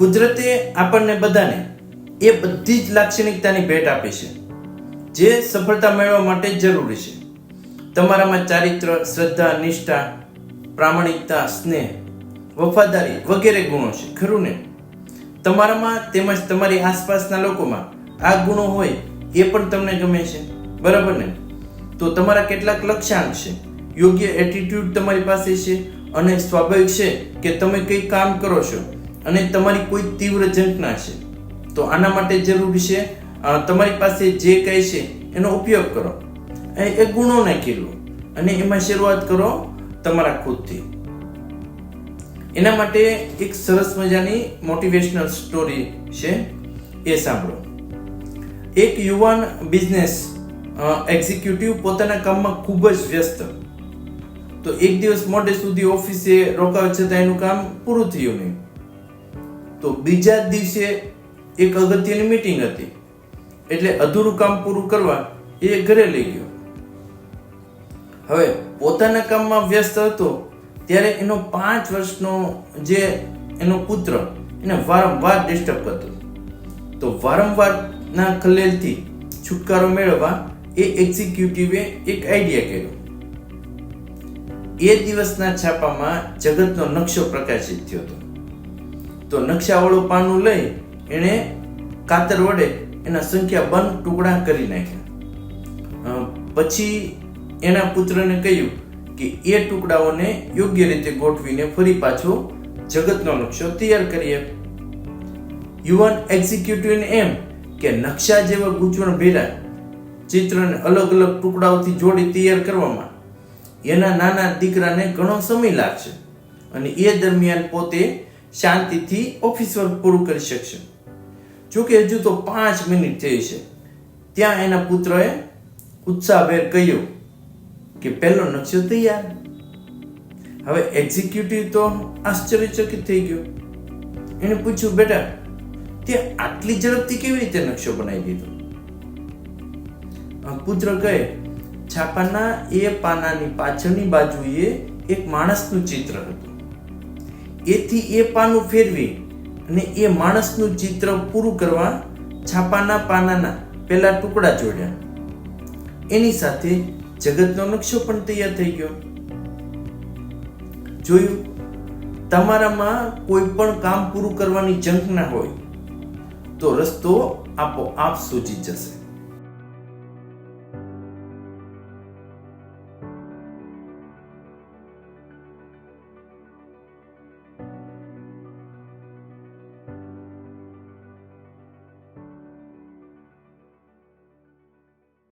કુદરતે આપણને બધાને એ બધી જ લાક્ષણિકતાની ભેટ આપી છે, જે સફળતા મેળવવા માટે જરૂરી છે. તમારામાં ચારિત્ર, શ્રદ્ધા, નિષ્ઠા, પ્રામાણિકતા, સ્નેહ, વફાદારી વગેરે ગુણો છે, ખરું ને? તમારામાં તેમજ તમારી આસપાસના લોકોમાં આ ગુણો હોય એ પણ તમને ગમે છે, બરાબર ને? તો તમારા કેટલાક લક્ષ્યાંક છે. યોગ્ય એટીટ્યુડ તમારી પાસે છે અને સ્વાભાવિક છે કે તમે કંઈ કામ કરો છો અને તમારી કોઈ તીવ્ર ઝંખના છે. તો આના માટે જરૂરી છે તમારી પાસે જે કંઈ છે, એનો ઉપયોગ કરો. એ એ ગુણોને લો અને એમાં શરૂઆત કરો તમારા ખુદથી. એના માટે એક સરસ મજાની મોટિવેશનલ સ્ટોરી છે, એ સાંભળો. એક યુવાન બિઝનેસ એક્ઝિક્યુટિવ પોતાના કામમાં ખૂબ જ વ્યસ્ત. તો એક દિવસ મોડે સુધી ઓફિસે રોકાવા છતાં એનું કામ પૂરું થયું નહીં. તો બીજા દિવસે એક અગત્યની મીટિંગ હતી. એટલે અધૂરું કામ પૂરું કરવા એ ઘરે લઈ ગયો. હવે પોતાના કામમાં વ્યસ્ત હતો ત્યારે એનો પાંચ વર્ષનો જે એનો પુત્ર એને વારંવાર ડિસ્ટર્બ કરતો. તો વારંવારના ખલેલથી છુટકારો મેળવવા એ એક્ઝિક્યુટિવે એક આઈડિયા કર્યો. એ દિવસના છાપામાં જગતનો નકશો પ્રકાશિત થયો હતો. તો નકશાવાળું પાનું લઈ એણે કાતર વડે એના સંખ્યાબંધ ટુકડા કરી નાખ્યા. પછી એના પુત્રને કહ્યું કે એ ટુકડાઓને યોગ્ય રીતે ગોઠવીને ફરી પાછો જગતનો નકશો તૈયાર કરીએ. યુવાન એક્ઝિક્યુટિવને એમ કે નકશા જેવા ગૂંચવણ ભેરા ચિત્રને અલગ અલગ ટુકડાઓથી જોડી તૈયાર કરવામાં. એના નાના દીકરાને ઘણો સમય લાગશે અને એ દરમિયાન પોતે શાંતિથી ઓફિસ વર્ક પૂરું કરી શકશે. જોકે હજુ તો પાંચ મિનિટ થઈ છે. ત્યાં એના પુત્રએ ઉત્સાહભેર કહ્યું કે પહેલો નકશો તૈયાર. હવે એક્ઝિક્યુટિવ તો આશ્ચર્યચકિત થઈ ગયો. એને પૂછ્યું, બેટા, તે આટલી ઝડપથી કેવી રીતે નકશો બનાવી દીધો? પુત્ર કહે, છાપાના એ પાનાની પાછળની બાજુએ એક માણસનું ચિત્ર હતું. એથી એ પાનું ફેરવી અને એ માણસનું ચિત્ર પૂરું કરવા છાપાના પાનાના પેલા ટુકડા જોડ્યા. એની સાથે જગતનો નકશો પણ તૈયાર થઈ ગયો. જોયું, તમારામાં કોઈ પણ કામ પૂરું કરવાની ઝંખના હોય, તો રસ્તો આપોઆપ સૂચી જશે.